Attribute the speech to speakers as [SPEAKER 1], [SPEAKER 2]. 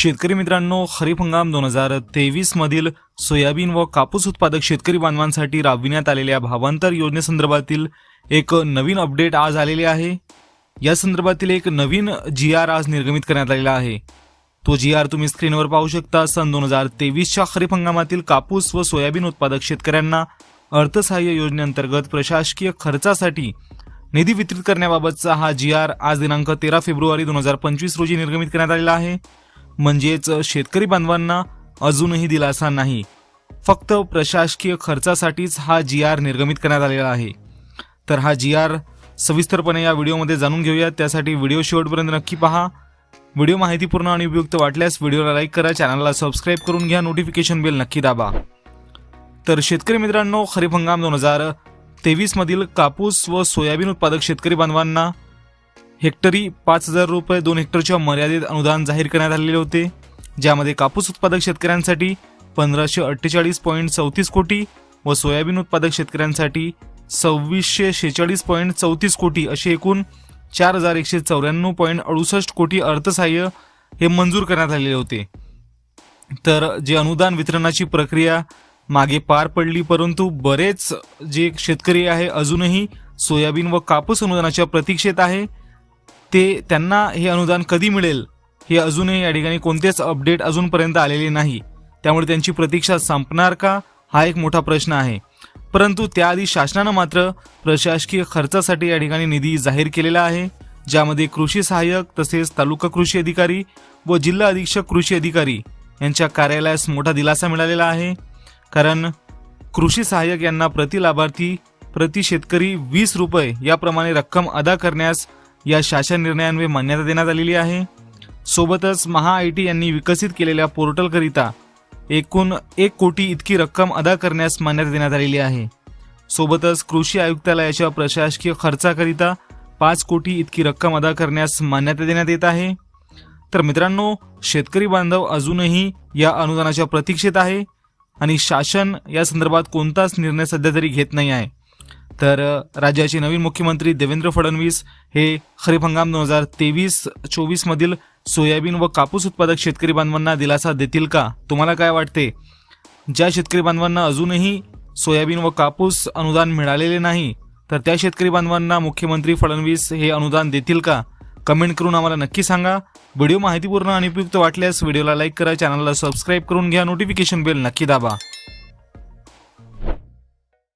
[SPEAKER 1] शेतकरी मित्रांनो खरीप हंगाम दोन हजार तेवीस मधील सोयाबीन व कापूस उत्पादक शेतकरी बांधवांसाठी राबविण्यात आलेल्या भावांतर योजनेसंदर्भातील एक नवीन अपडेट आज आलेले आहे. या संदर्भातील एक नवीन जी आर आज निर्गमित करण्यात आलेला आहे. तो जी आर तुम्ही स्क्रीनवर पाहू शकता. सन दोन हजार तेवीसच्या खरीप हंगामातील कापूस व सोयाबीन उत्पादक शेतकऱ्यांना अर्थसहाय्य योजनेअंतर्गत प्रशासकीय खर्चासाठी निधी वितरित करण्याबाबतचा हा जी आर आज दिनांक तेरा फेब्रुवारी दोन हजार पंचवीस रोजी निर्गमित करण्यात आलेला आहे. म्हणजेच शेतकरी बांधवांना अजूनही दिलासा नाही. फक्त प्रशासकीय खर्चासाठीच हा जी आर निर्गमित करण्यात आलेला आहे. तर हा जी आर सविस्तरपणे या व्हिडिओमध्ये जाणून घेऊया. त्यासाठी व्हिडिओ शेवटपर्यंत नक्की पहा. व्हिडिओ माहितीपूर्ण आणि उपयुक्त वाटल्यास व्हिडिओला लाईक करा चॅनलला सबस्क्राईब करून घ्या नोटिफिकेशन बेल नक्की दाबा. तर शेतकरी मित्रांनो खरीप हंगाम दोन हजार तेवीसमधील कापूस व सोयाबीन उत्पादक शेतकरी बांधवांना हेक्टरी पाच हजार रुपये दोन हेक्टरच्या मर्यादित अनुदान जाहीर करण्यात आलेले होते ज्यामध्ये कापूस उत्पादक शेतकऱ्यांसाठी पंधराशे अठ्ठेचाळीस पॉईंट चौतीस कोटी व सोयाबीन उत्पादक शेतकऱ्यांसाठी सव्वीसशे शेहेचाळीस पॉईंट चौतीस कोटी असे एकूण चार हजार एकशे चौऱ्याण्णव पॉईंट अडुसष्ट कोटी अर्थसहाय्य हे मंजूर करण्यात आलेले होते. तर जे अनुदान वितरणाची प्रक्रिया मागे पार पडली परंतु बरेच जे शेतकरी आहे अजूनही सोयाबीन व कापूस अनुदानाच्या प्रतीक्षेत आहे. ते त्यांना हे अनुदान कधी मिळेल हे अजूनही या ठिकाणी कोणतेच अपडेट अजूनपर्यंत आलेले नाही. त्यामुळे त्यांची प्रतीक्षा संपणार का हा एक मोठा प्रश्न आहे. परंतु त्याआधी शासनानं मात्र प्रशासकीय खर्चासाठी या ठिकाणी निधी जाहीर केलेला आहे ज्यामध्ये कृषी सहाय्यक तसेच तालुका कृषी अधिकारी व जिल्हा अधीक्षक कृषी अधिकारी यांच्या कार्यालयास मोठा दिलासा मिळालेला आहे. कारण कृषी सहाय्यक यांना प्रति लाभार्थी प्रति शेतकरी वीस रुपये याप्रमाणे रक्कम अदा करण्यास या शासन निर्णयान्वये मान्यता देण्यात आलेली आहे. सोबतच महा आय टी यांनी विकसित केलेल्या पोर्टलकरिता एकूण एक कोटी इतकी रक्कम अदा करण्यास मान्यता देण्यात आलेली आहे. सोबतच कृषी आयुक्तालयाच्या प्रशासकीय खर्चाकरिता पाच कोटी इतकी रक्कम अदा करण्यास मान्यता देण्यात येत आहे. तर मित्रांनो शेतकरी बांधव अजूनही या अनुदानाच्या प्रतीक्षेत आहे आणि शासन या संदर्भात कोणताच निर्णय सध्या तरी घेत नाही आहे. तर राज्याचे नवीन मुख्यमंत्री देवेंद्र फडणवीस हे खरीप हंगाम दोन हजार तेवीस चोवीस मधील सोयाबीन व कापूस उत्पादक शेतकरी बांधवांना दिलासा देतील का? तुम्हाला काय वाटते? ज्या शेतकरी बांधवांना अजूनही सोयाबीन व कापूस अनुदान मिळालेले नाही तर त्या शेतकरी बांधवांना मुख्यमंत्री फडणवीस हे अनुदान देतील का? कमेंट करून आम्हाला नक्की सांगा. व्हिडिओ माहितीपूर्ण आणि उपयुक्त वाटल्यास व्हिडिओला लाईक करा चॅनलला सबस्क्राईब करून घ्या नोटिफिकेशन बेल नक्की दाबा.